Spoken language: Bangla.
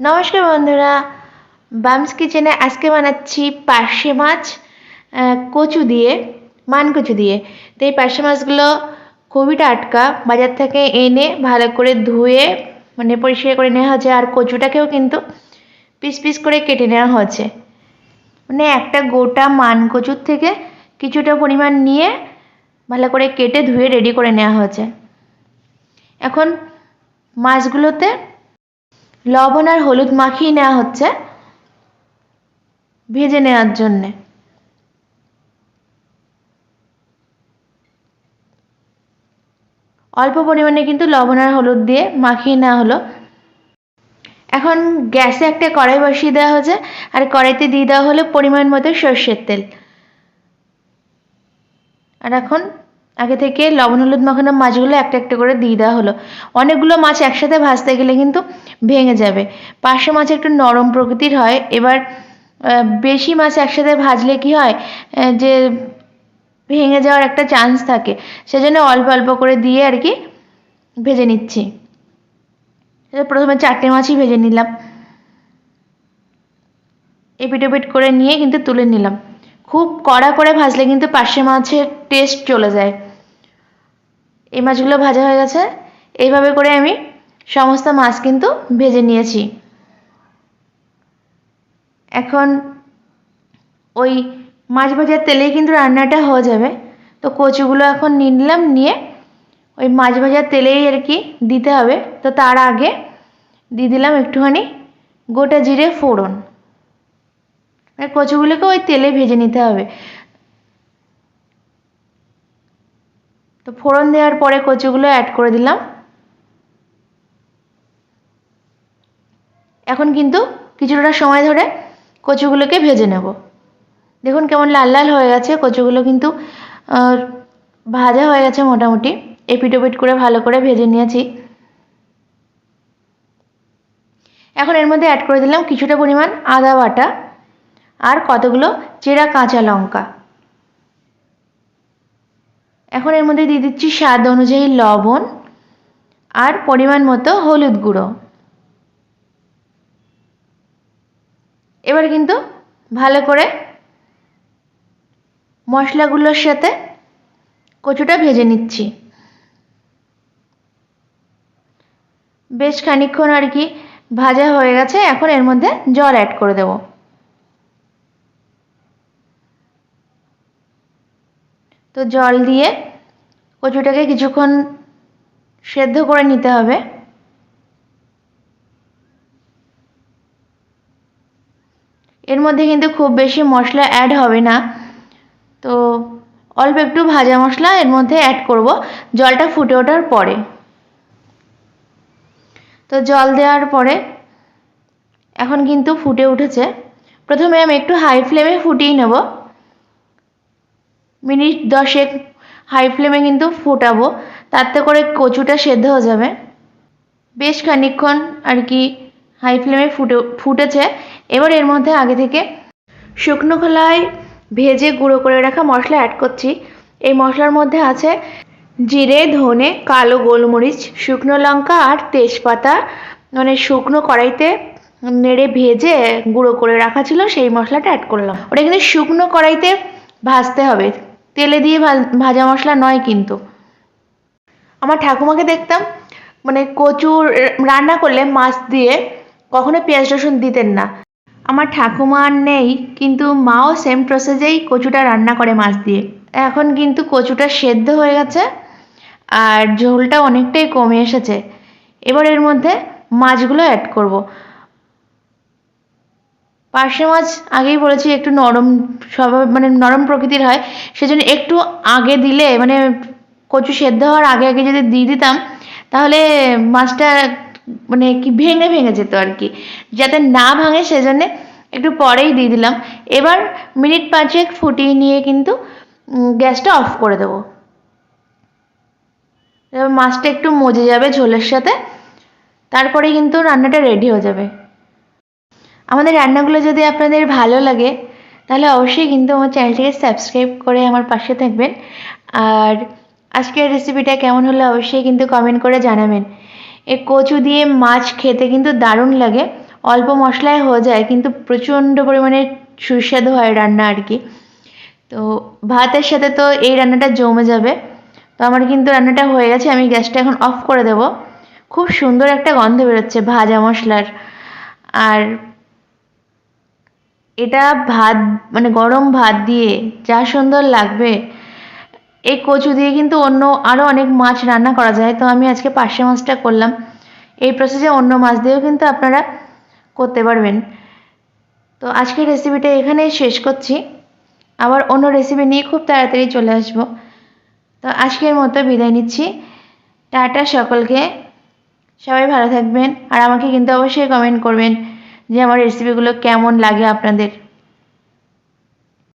নমস্কার বন্ধুরা, বামস কিচেনে আজকে বানাচ্ছি পার্শে মাছ কচু দিয়ে, মান কচু দিয়ে। তো এই পার্শে মাছগুলো খুবই টাটকা বাজার থেকে এনে ভালো করে ধুয়ে মানে পরিষ্কার করে নেওয়া হয়েছে, আর কচুটাকেও কিন্তু পিস পিস করে কেটে নেওয়া হয়েছে। মানে একটা গোটা মান কচুর থেকে কিছুটা পরিমাণ নিয়ে ভালো করে কেটে ধুয়ে রেডি করে নেওয়া হয়েছে। এখন মাছগুলোতে লবণ আর হলুদ মাখিয়ে নেওয়া হচ্ছে ভেজে নেওয়ার জন্যে। অল্প পরিমাণে কিন্তু লবণ আর হলুদ দিয়ে মাখিয়ে নেওয়া হলো। এখন গ্যাসে একটা কড়াই বসিয়ে দেওয়া হয়েছে আর কড়াইতে দিয়ে দেওয়া হলো পরিমাণ মতো সর্ষের তেল। আর এখন আগে থেকে লবণ, হলুদ, মাখানো মাছগুলো একটা একটা করে দিয়ে দেওয়া হলো। অনেকগুলো মাছ একসাথে ভাজতে গেলে কিন্তু ভেঙে যাবে। পার্শে মাছ একটু নরম প্রকৃতির হয়। এবার বেশি মাছ একসাথে ভাজলে কি হয়? যে ভেঙে যাওয়ার একটা চান্স থাকে। সেজন্য অল্প অল্প করে দিয়ে আর কি ভেজে নিচ্ছি। প্রথমে চারটে মাছই ভেজে নিলাম। এপিট ওপিট করে নিয়ে কিন্তু তুলে নিলাম। খুব কড়া করে ভাজলে কিন্তু পার্শে মাছের টেস্ট চলে যায়। এই মাছগুলো ভাজা হয়ে গেছে। এইভাবে করে আমি সমস্ত মাছ কিন্তু ভেজে নিয়েছি। এখন ওই মাছ ভাজার তেলেই কিন্তু রান্নাটা হয়ে যাবে। তো কচুগুলো এখন নিলাম, নিয়ে ওই মাছ ভাজার তেলেই আর কি দিতে হবে। তো তার আগে দিয়ে দিলাম একটুখানি গোটা জিরে ফোড়ন। আর কচুগুলোকে ওই তেলে ভেজে নিতে হবে। তো ফোড়ন দেওয়ার পরে কচুগুলো অ্যাড করে দিলাম। এখন কিন্তু কিছুটা সময় ধরে কচুগুলোকে ভেজে নেব। দেখুন কেমন লাল লাল হয়ে গেছে, কচুগুলো কিন্তু ভাজা হয়ে গেছে মোটামুটি। এপিট ওপিট করে ভালো করে ভেজে নিয়েছি। এখন এর মধ্যে অ্যাড করে দিলাম কিছুটা পরিমাণ আদা বাটা আর কতগুলো চেরা কাঁচা লঙ্কা। এখন এর মধ্যে দিয়ে দিচ্ছি স্বাদ অনুযায়ী লবণ আর পরিমাণ মতো হলুদ গুঁড়ো। এবার কিন্তু ভালো করে মশলাগুলোর সাথে কচুটা ভেজে নিচ্ছি। বেশ খানিকক্ষণ আর কি ভাজা হয়ে গেছে, এখন এর মধ্যে জল অ্যাড করে দেব। তো জল দিয়ে কচুটাকে কিছুক্ষণ সেদ্ধ করে নিতে হবে। এর মধ্যে কিন্তু খুব বেশি মশলা অ্যাড হবে না। তো অল্প একটু ভাজা মশলা এর মধ্যে অ্যাড করব। জলটা ফুটে ওঠার পরে। তো জল দেওয়ার পরে এখন কিন্তু ফুটে উঠেছে। প্রথমে আমি একটু হাই ফ্লেমে ফুটিয়ে নেব। মিনিট দশেক হাই ফ্লেমে কিন্তু ফোটাবো। তাতে করে কচুটা সেদ্ধ হয়ে যাবে। বেশ খানিকক্ষণ আর কি হাই ফ্লেমে ফুটে, ফুটেছে। এবার এর মধ্যে আগে থেকে শুকনো খোলায় ভেজে গুঁড়ো করে রাখা মশলা অ্যাড করছি। এই মশলার মধ্যে আছে জিরে, ধনে, কালো গোলমরিচ, শুকনো লঙ্কা আর তেজপাতা। মানে শুকনো কড়াইতে নেড়ে ভেজে গুঁড়ো করে রাখা ছিল, সেই মশলাটা অ্যাড করলাম। ওটা কিন্তু শুকনো কড়াইতে ভাজতে হবে। তেলে দিয়ে ভাজ- মশলা নয় কিন্তু। আমার ঠাকুমাকে দেখতাম মানে কচুর রান্না করলে মাছ দিয়ে কখনো পেঁয়াজ রসুন দিতেন না। আমার ঠাকুমা আর নেই, কিন্তু মাও সেম প্রসেসেই কচুটা রান্না করে মাছ দিয়ে। এখন কিন্তু কচুটা সেদ্ধ হয়ে গেছে আর ঝোলটা অনেকটাই কমে এসেছে। এবার এর মধ্যে মাছগুলো অ্যাড করব। পার্শে মাছ আগেই বলেছি, একটু নরম স্বভাব মানে নরম প্রকৃতির হয়। সেজন্য একটু আগে দিলে মানে কচু সেদ্ধ হওয়ার আগে আগে যদি দিয়ে দিতাম, তাহলে মাছটা মানে কি ভেঙে ভেঙে যেত আর কি। যাতে না ভাঙে, সেজন্যে একটু পরেই দিয়ে দিলাম। এবার মিনিট পাঁচেক ফুটিয়ে নিয়ে কিন্তু গ্যাসটা অফ করে দেবো। মাছটা একটু মজে যাবে ঝোলের সাথে। তারপরে কিন্তু রান্নাটা রেডি হয়ে যাবে। আমাদের রান্নাগুলো যদি আপনাদের ভালো লাগে, তাহলে অবশ্যই কিন্তু আমার চ্যানেলটিকে সাবস্ক্রাইব করে আমার পাশে থাকবেন। আর আজকের রেসিপিটা কেমন হলো অবশ্যই কিন্তু কমেন্ট করে জানাবেন। এ কচু দিয়ে মাছ খেতে কিন্তু দারুণ লাগে। অল্প মশলায় হয়ে যায়, কিন্তু প্রচণ্ড পরিমাণে সুস্বাদু হয় রান্না আর কি। তো ভাতের সাথে তো এই রান্নাটা জমে যাবে। তো আমার কিন্তু রান্নাটা হয়ে গেছে, আমি গ্যাসটা এখন অফ করে দেব। খুব সুন্দর একটা গন্ধ বেরোচ্ছে ভাজা মশলার। আর এটা ভাত মানে গরম ভাত দিয়ে যা সুন্দর লাগবে। এই কচু দিয়ে কিন্তু অন্য আরও অনেক মাছ রান্না করা যায়। তো আমি আজকে পার্শে মাছটা করলাম। এই প্রসেসে অন্য মাছ দিয়েও কিন্তু আপনারা করতে পারবেন। তো আজকের রেসিপিটা এখানেই শেষ করছি। আবার অন্য রেসিপি নিয়ে খুব তাড়াতাড়ি চলে আসব। তো আজকের মতো বিদায় নিচ্ছি। টাটা সকলকে। সবাই ভালো থাকবেন। আর আমাকে কিন্তু অবশ্যই কমেন্ট করবেন। যে আমার রেসিপিগুলো কেমন লাগে আপনাদের?